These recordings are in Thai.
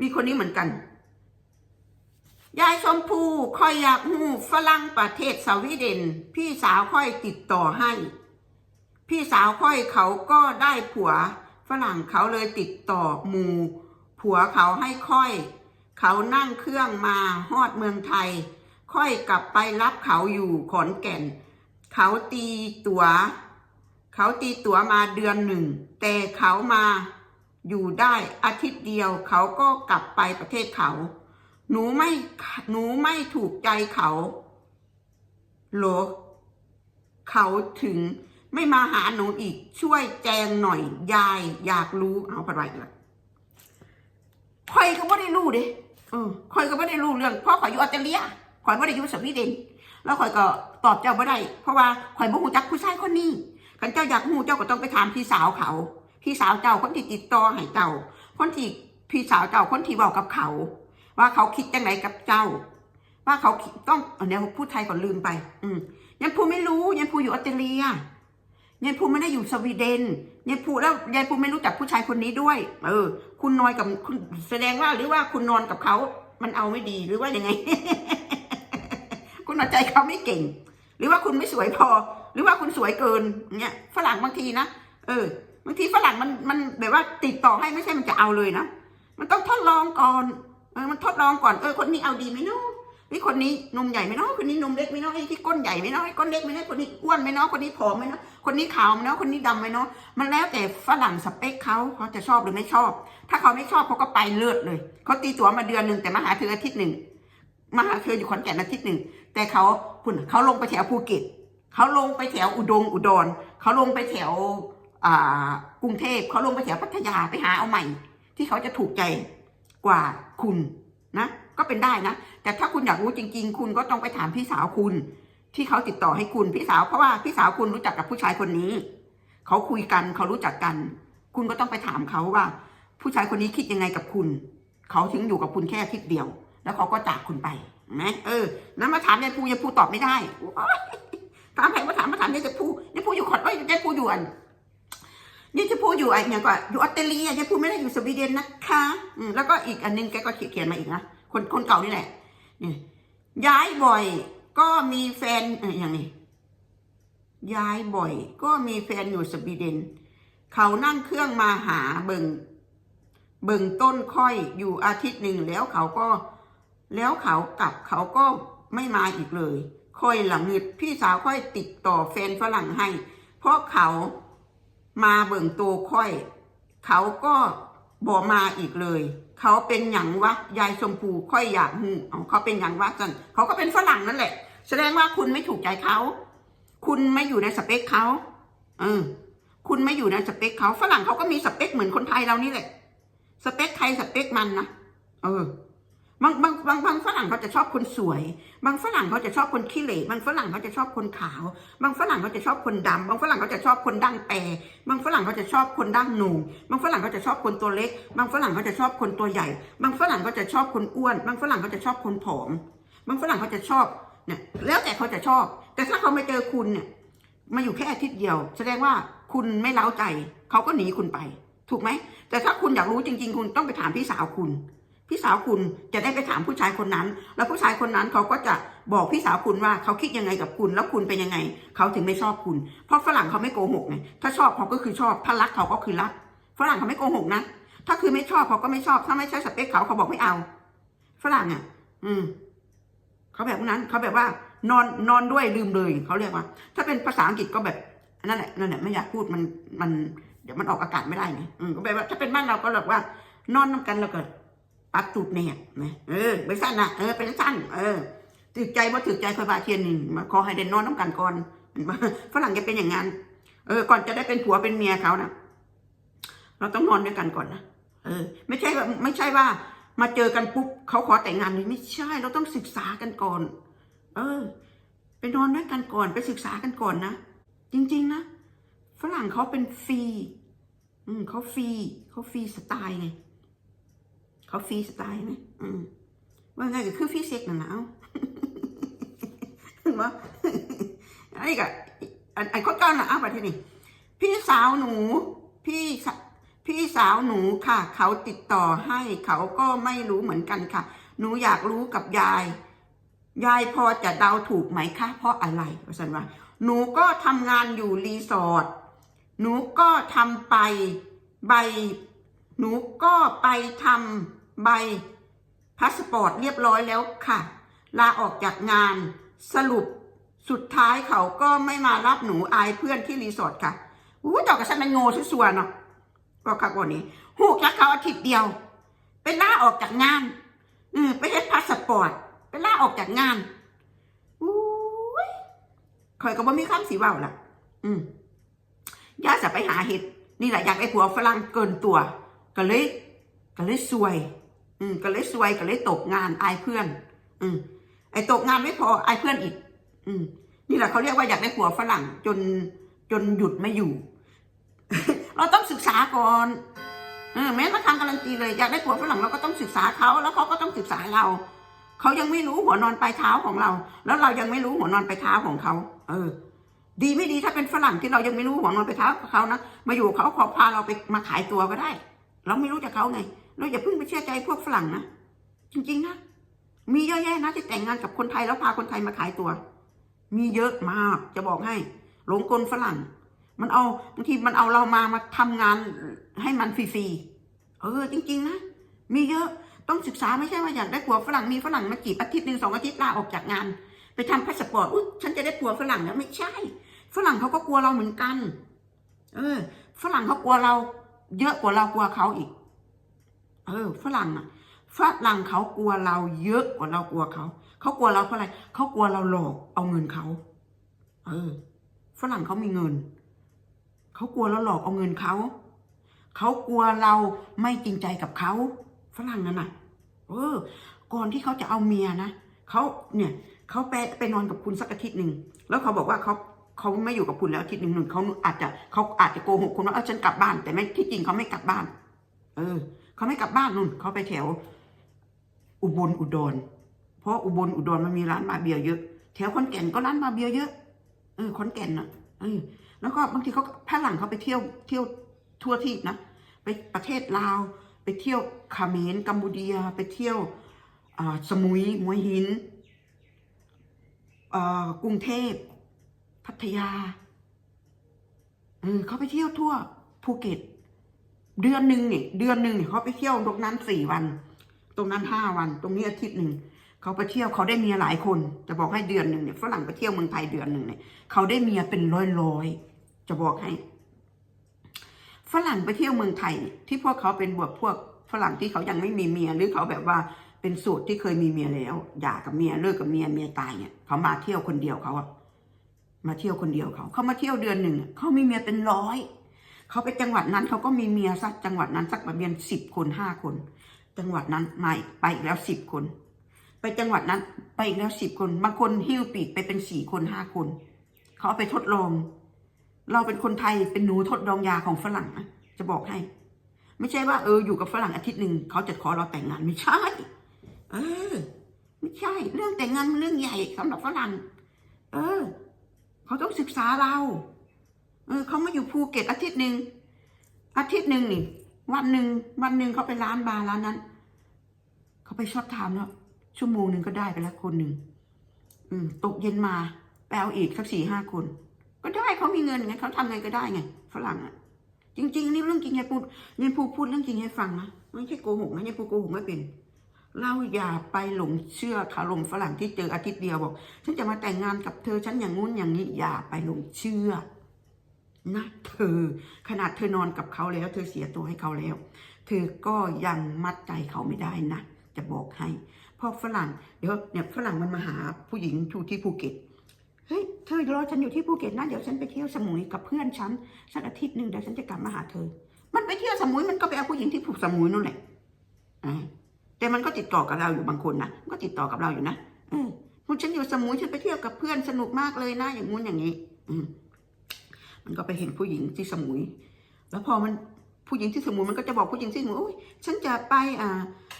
มีคนนี้เหมือนกัน ยายชมพูคอยอยากหูฝรั่งประเทศสวีเดน พี่สาวค่อยติดต่อให้ พี่สาวค่อยเขาก็ได้ผัว ฝรั่งเขาเลยติดต่อหมูผัวเขาให้ค่อย เขานั่งเครื่องมาฮอดเมืองไทย ค่อยกลับไปรับเขาอยู่ขอนแก่น เขาตีตัว๋ว เขาตีตั๋วมาเดือนหนึ่ง แต่เขามา อยู่ได้อาทิตย์เดียวเขาก็กลับไปประเทศเขา หนูไม่หนูไม่ถูกใจเขาโหรอเขาถึงไม่มาหาหนูอีกช่วยแจงหน่อยยายอยากรู้เอาผัดไว้ละคอยก็ไม่ได้รู้เด้เออคอยก็ไม่ได้รู้เรื่องเพราะข่อยอยู่ออสเตรเลียขอยไม่ได้อยู่สวีเดนแล้วข่อยก็ตอบเจ้าไม่ได้ เพราะว่าข่อยบ่ฮู้จักผู้ชายคนนี้คันเจ้าอยากฮู้เจ้าก็ต้องไปถามพี่สาวเขา พี่สาวเจ้าคนที่ติดต่อให้เจ้า คนที่พี่สาวเจ้าคนที่บอกกับเขา ว่าเขาคิดจังไงกับเจ้า ว่าเขาต้องเออเนี่ยพูดไทยก่อนลืมไป อืมยันพูไม่รู้ยันพูอยู่ออสเตรเลียยันพูไม่ได้อยู่สวีเดนยันพูแล้วยันพูไม่รู้จักผู้ชายคนนี้ด้วย เออ คุณนอนกับคุณแสดงว่าหรือว่าคุณนอนกับเขา มันเอาไม่ดีหรือว่ายังไง คุณเอาใจเขาไม่เก่ง หรือว่าคุณไม่สวยพอ หรือว่าคุณสวยเกินเงี้ยฝรั่งบางทีนะเออ บางทีฝรั่งมันมันแบบว่าติดต่อให้ไม่ใช่มันจะเอาเลยนะมันต้องทดลองก่อนเออมันทดลองก่อนเออคนนี้เอาดีไหมเนาะนี่คนนี้นมใหญ่ไหมเนาะคนนี้นมเล็กไหมเนาะไอ้ที่ก้นใหญ่ไหมเนาะไอ้ก้นเล็กไหมเนาะคนนี้อ้วนไหมเนาะคนนี้ผอมไหมเนาะคนนี้ขาวไหมเนาะคนนี้ดำไหมเนาะมันแล้วแต่ฝรั่งสเปคเขาเขาจะชอบหรือไม่ชอบ ถ้าเขาไม่ชอบเขาก็ไปเลือดเลยเขาตีตั๋วมาเดือนหนึ่งแต่มาหาเธออาทิตย์หนึ่งมาหาเธออยู่ขอนแก่นอาทิตย์หนึ่งแต่เขาคุณเขาลงไปแถวภูเก็ตเขาลงไปแถวอุดงอุดรเขาลงไปแถว กรุงเทพเขาลงไปแถวพัทยาไปหาเอาใหม่ ที่เขาจะถูกใจกว่าคุณนะก็เป็นได้นะ แต่ถ้าคุณอยากรู้จริง ๆ คุณก็ต้องไปถามพี่สาวคุณ ที่เขาติดต่อให้คุณพี่สาวเพราะว่าพี่สาวคุณรู้จักกับผู้ชายคนนี้ เขาคุยกันเขารู้จักกัน คุณก็ต้องไปถามเขาว่า ผู้ชายคนนี้คิดยังไงกับคุณ เขาถึงอยู่กับคุณแค่อาทิตย์เดียว แล้วเขาก็จากคุณไปนไหมเออนั้นมาถามยายปูยายปูตอบไม่ได้ถามใครมาถามมาถามยายพูยายพูอยู่ขอนเอ้ยยายพูอยู่อัน ยายจะพูดอยู่ไอ้เนี่ยก็อยู่ออสเตรเลียยายพูดไม่ได้อยู่สวีเดนนะคะอืมแล้วก็อีกอันนึงแกก็เขียนมาอีกนะคนคนเก่านี่แหละนี่ย้ายบ่อย ก็มีแฟนอย่างนี้ย้ายบ่อย ก็มีแฟนอยู่สวีเดน เขานั่งเครื่องมาหาเบิงเบิงต้นค่อยอยู่อาทิตย์หนึ่งแล้วเขาก็ แล้วเขากลับเขาก็ไม่มาอีกเลยค่อยหลังนึดพี่สาวค่อยติดต่อแฟนฝรั่งให้ เพราะเขา มาเบิ่งตัวค่อย เขาก็บอกมาอีกเลย เขาเป็นหยังวะยายชมพูค่อยอยากหูเอาเขาเป็นหยังวะจันเขาก็เป็นฝรั่งนั่นแหละ แสดงว่าคุณไม่ถูกใจเขา คุณไม่อยู่ในสเปคเขาเออคุณไม่อยู่ในสเปคเขาฝรั่งเขาก็มีสเปคเหมือนคนไทยเรานี่แหละ สเปคใครสเปคมันนะเออ บางบางบางบางฝรั่งเขาจะชอบคนสวย บางฝรั่งเขาจะชอบคนขี้เหร่บางฝรั่งเขาจะชอบคนขาว บางฝรั่งเขาจะชอบคนดำบางฝรั่งเขาจะชอบคนดั้งแปรบางฝรั่งเขาจะชอบคนดั้งหนูบางฝรั่งเขาจะชอบคนตัวเล็ก บางฝรั่งเขาจะชอบคนตัวใหญ่ บางฝรั่งเขาจะชอบคนอ้วน บางฝรั่งเขาจะชอบคนผอม บางฝรั่งเขาจะชอบเนี่ยแล้วแต่เขาจะชอบ แต่ถ้าเขาไม่เจอคุณเนี่ยมาอยู่แค่อาทิตย์เดียว แสดงว่าคุณไม่เล้าใจเขาก็หนีคุณไป ถูกไหมแต่ถ้าคุณอยากรู้จริง ๆ คุณต้องไปถามพี่สาวคุณ พี่สาวคุณจะได้ไปถามผู้ชายคนนั้น แล้วผู้ชายคนนั้นเขาก็จะบอกพี่สาวคุณว่าเขาคิดยังไงกับคุณ แล้วคุณเป็นยังไง เขาถึงไม่ชอบคุณ เพราะฝรั่งเขาไม่โกหกไงถ้าชอบเขาก็คือชอบถ้ารักเขาก็คือรัก ฝรั่งเขาไม่โกหกนะถ้าคือไม่ชอบเขาก็ไม่ชอบ ถ้าไม่ใช่สเปคเขาเขาบอกไม่เอา ฝรั่งอะ อืมเขาแบบนั้นเขาแบบว่า นอนนอนด้วยลืมเลยเขาเรียกว่า ถ้าเป็นภาษาอังกฤษก็แบบนั่นแหละนั่นแหละไม่อยากพูดมันมัน เดี๋ยวมันออกอากาศไม่ได้ไงอืมก็แบบว่าถ้าเป็นบ้านเราก็แบบว่านอนน้ำกันแล้วก็ ปักตูดแนบนะเออไปสั้นนะเออเป็นสั้นเออถือใจว่าถือใจคอยบาเทียนหนึ่งมาขอให้เดนนอนน้ำกันก่อนฝรั่งจะเป็นอย่างนั้นเออ ก่อนจะได้เป็นผัวเป็นเมียเขานะเราต้องนอนด้วยกันก่อนนะเออ ไม่ใช่ว่าไม่ใช่ว่า มาเจอกันปุ๊บเขาขอแต่งงานเลยไม่ใช่ เราต้องศึกษากันก่อน เออ ไปนอนด้วยกันก่อนไปศึกษากันก่อนนะจริง ๆ นะฝรั่งเขาเป็นฟรี อืมเขาฟรีเขาฟรีสไตล์ไง เขาฟรีสไตล์ไหมอืมว่าไงก็คือฟรีเซ็กนะหนาวว่าไอ้ก็อันไอ้ข้อจ้อนนะเอาไปที่นี่พี่สาวหนู พี่พี่สาวหนูค่ะ เขาติดต่อให้เขาก็ไม่รู้เหมือนกันค่ะ หนูอยากรู้กับยาย ยายพอจะเดาถูกไหมคะ เพราะอะไรว่าสันว่า หนูก็ทำงานอยู่รีสอร์ทหนูก็ทำไปใบ หนูก็ไปทำใบพาสปอร์ตเรียบร้อยแล้วค่ะ ลาออกจากงานสรุปสุดท้ายเขาก็ไม่มารับหนูอายเพื่อนที่รีสอร์ทค่ะอู้ต่อกับฉันมันโง่ชัวร์ๆเนาะบอกกับวันนี้หูกจักเขาอาทิตย์เดียว เป็นล่าออกจากงานอืไปเฮ็ดพาสปอร์ตเป็นล่าออกจากงานอู้ยคอยก็บ่มีคำสีเว้าล่ะ อืมย่าจะไปหาเห็ดนี่แหละอยากได้ผัวฝรั่งเกินตัว ก็เลยก็เลยซวย อืมก็เลยซวยก็เลยตกงานอายเพื่อน อืมไอ้ตกงานไม่พออายเพื่อนอีก อืมนี่แหละเขาเรียกว่าอยากได้ผัวฝรั่ง จนจนหยุดไม่อยู่ เราต้องศึกษาก่อนเออแม้มาทำการันตีเลยอยากได้ผัวฝรั่งเราก็ต้องศึกษาเขาแล้วเขาก็ต้องศึกษาเราเขายังไม่รู้หัวนอนปลายเท้าของเรา แล้วเรายังไม่รู้หัวนอนปลายเท้าของเขา เออ ดีไม่ดีถ้าเป็นฝรั่งที่เรายังไม่รู้หัวนอนปลายเท้าของเขานะมาอยู่เขาขอพาเราไปมาขายตัวก็ได้ เราไม่รู้จากเขาไง เราอย่าเพิ่งไปเชื่อใจพวกฝรั่งนะ จริงๆนะ มีเยอะแยะนะที่แต่งงานกับคนไทยแล้วพาคนไทยมาขายตัว มีเยอะมาก จะบอกให้ หลงกลฝรั่ง มันเอาบางทีมันเอาเรามามาทำงานให้มันฟรีๆ เออ จริง ๆ นะ มีเยอะต้องศึกษาไม่ใช่ว่าอยากได้ผัวฝรั่งมีฝรั่งมาจีบอาทิตย์หนึ่งสองอาทิตย์ลาออกจากงาน ไปทำพาสปอร์ตอุ้ยฉันจะได้ผัวฝรั่งแล้วไม่ใช่ ฝรั่งเขาก็กลัวเราเหมือนกัน เออ ฝรั่งเขากลัวเรา เยอะกว่าเรากลัวเขาอีก เออ ฝรั่งอะ ฝรั่งเขากลัวเราเยอะกว่าเรากลัวเขา เขากลัวเราเพราะอะไร เขากลัวเราหลอกเอาเงินเขา เออ ฝรั่งเขามีเงิน เขากลัวเราหลอกเอาเงินเขา เขากลัวเราไม่จริงใจกับเขา ฝรั่งนั่นน่ะ เออ ก่อนที่เขาจะเอาเมียนะเขาเนี่ยเขาไปไปนอนกับคุณสักอาทิตย์หนึ่ง แล้วเขาบอกว่าเขา เขาไม่อยู่กับคุณแล้วอาทิตย์หนึ่งหนึ่งเขาอาจจะเขาอาจจะโกหกคุณว่าเออฉันกลับบ้าน แต่ไม่ที่จริงเขาไม่กลับบ้าน เออเขาไม่กลับบ้านนู่นเขาไปแถว อุบลอุดรเพราะอุบลอุดรมันมีร้านมาเบียร์เยอะแถวขอนแก่นก็ร้านมาเบียร์เยอะเออขอนแก่นน่ะเออแล้วก็บางทีเขาพาหลังเขาไปเที่ยวเที่ยวทั่วที่นะไปประเทศลาว ไปเที่ยวคาเมรกัมพูเดียไปเที่ยวอ่าสมุยมวยหินอ่ากรุงเทพ พัทยา เออเขาไปเที่ยวทั่วภูเก็ต เดือนหนึ่งเนี่ยเดือนหนึ่งเนี่ยเขาไปเที่ยวตรงนั้นสี่วัน ตรงนั้นห้าวัน ตรงนี้อาทิตย์หนึ่งเขาไปเที่ยวเขาได้เมียหลายคน จะบอกให้เดือนหนึ่งเนี่ยฝรั่งไปเที่ยวเมืองไทยเดือนหนึ่งเนี่ยเขาได้เมียเป็นร้อยร้อยจะบอกให้ ฝรั่งไปเที่ยวเมืองไทยเนี่ยที่พวกเขาเป็นบวกพวกฝรั่งที่เขายังไม่มีเมียหรือเขาแบบว่าเป็นสูตรที่เคยมีเมียแล้วหย่ากับเมียเลิกกับเมียเมียตายเนี่ยเขามาเที่ยวคนเดียวเขาอะ มาเที่ยวคนเดียวเขา เขามาเที่ยวเดือนหนึ่งเขามีเมียเป็นร้อยเขาไปจังหวัดนั้นเขาก็มีเมียสักจังหวัดนั้นสักประมาณสิบคนห้าคน จังหวัดนั้นมาไปอีกแล้วสิบคน ไปจังหวัดนั้นไปอีกแล้วสิบคนบางคนหิ้วปีกไปเป็นสี่คนห้าคนเขาเอาไปทดลอง เราเป็นคนไทยเป็นหนูทดลองยาของฝรั่งนะจะบอกให้ ไม่ใช่ว่าเอออยู่กับฝรั่งอาทิตย์หนึ่งเขาจะขอเราแต่งงานไม่ใช่ เออ ไม่ใช่ เรื่องแต่งงานมันเรื่องใหญ่สำหรับฝรั่ง เออ เขาต้องศึกษาเรา เออเขามาอยู่ภูเก็ตอาทิตย์หนึ่งอาทิตย์หนึ่งนี่ วันหนึ่งวันหนึ่งเขาไปร้านบาร์ร้านนั้น เขาไปชอตไทม์แล้วชั่วโมงหนึ่งก็ได้ไปล้วคนหนึ่งอืมตกเย็นมาแปลอีกสักสี่ห้าคน ก็ได้เขามีเงินไงเขาทำไงก็ได้ไงฝรั่งอะ จริง ๆ นี่เรื่องจริงไงพูดยังพูพูดเรื่องจริงให้ฟังนะไม่ใช่โกหกนะยังพูโกหกไม่เป็น เราอย่าไปหลงเชื่อขาลมฝรั่งที่เจออาทิตย์เดียวบอก ฉันจะมาแต่งงานกับเธอ ฉันอย่างงู้นอย่างนี้ อย่าไปหลงเชื่อนะเธอ ขนาดเธอนอนกับเขาแล้ว เธอเสียตัวให้เขาแล้ว เธอก็ยังมัดใจเขาไม่ได้นะ จะบอกให้พราะฝรั่งเดี๋ยวเนี่ยฝรั่งมันมาหาผู้หญิงทูที่ภูเก็ตเฮ้ยเธอรอฉันอยู่ที่ภูเก็ตนะเดี๋ยวฉันไปเที่ยวสมุยกับเพื่อนฉันสักอาทิตย์หนึ่งเดี๋ยวฉันจะกลับมาหาเธอ มันไปเที่ยวสมุยมันก็ไปเอาผู้หญิงที่ผูกสมุยนู่นแหละอ่า แต่มันก็ติดต่อกับเราอยู่บางคนนะนก็ติดต่อกับเราอยู่นะเออคุณฉันอยู่สมุยฉันไปเที่ยวกับเพื่อนสนุกมากเลยนะอย่างงู้นอย่างนี้ อืมมันก็ไปเห็นผู้หญิงที่สมุย แล้วพอมันผู้หญิงที่สมุยมันก็จะบอกผู้หญิงที่สมุยโอ้ยฉันจะไปอ่า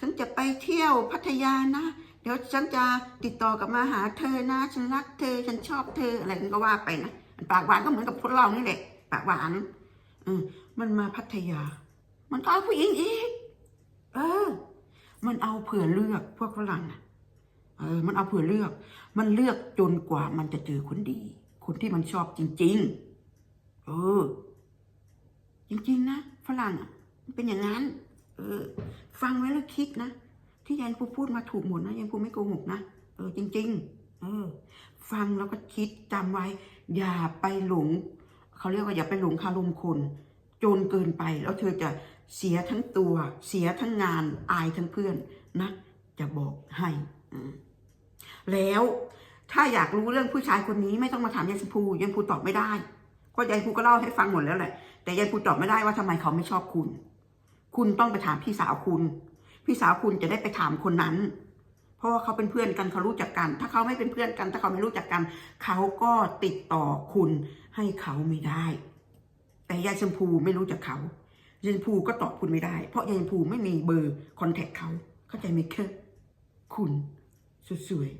ฉันจะไปเที่ยวพัทยานะเดี๋ยวฉันจะติดต่อกลับมาหาเธอนะ ฉันรักเธอ ฉันชอบเธออะไรมันก็ว่าไปนะปากหวานก็เหมือนกับพวกเรานี่แหละปากหวานอืมมันมาพัทยา มันก็เอาผู้หญิงอีก เออ มันเอาเผื่อเลือกพวกฝรั่งเออ มันเอาเผื่อเลือก มันเลือกจนกว่ามันจะเจอคนดี คนที่มันชอบจริง ๆ เออ จริง ๆ นะฝรั่งมันเป็นอย่างนั้น เออ ฟังไว้แล้วคิดนะ ที่ยายพูพูดมาถูกหมดนะยายพูไม่โกหกนะเออจริง ๆ เออ ฟังแล้วก็คิดจำไว้ อย่าไปหลงเขาเรียกว่าอย่าไปหลงคารมคน จนเกินไปแล้วเธอจะเสียทั้งตัว เสียทั้งงานอายทั้งเพื่อนนะ จะบอกให้แล้วถ้าอยากรู้เรื่องผู้ชายคนนี้ไม่ต้องมาถามยายชมพูยายชมพูตอบไม่ได้ก็ยายชมพูก็เล่าให้ฟังหมดแล้วแหละ แต่ยายชมพูตอบไม่ได้ว่าทำไมเขาไม่ชอบคุณ คุณต้องไปถามพี่สาวคุณ พี่สาวคุณจะได้ไปถามคนนั้น เพราะว่าเขาเป็นเพื่อนกันเขารู้จักกัน ถ้าเขาไม่เป็นเพื่อนกัน ถ้าเขาไม่รู้จักกัน เขาก็ติดต่อคุณให้เขาไม่ได้ แต่ยายชมพูไม่รู้จักเขายายชมพูก็ตอบคุณไม่ได้ เพราะยายชมพูไม่มีเบอร์คอนแทคเขาเข้าใจไหมคะคุณสวย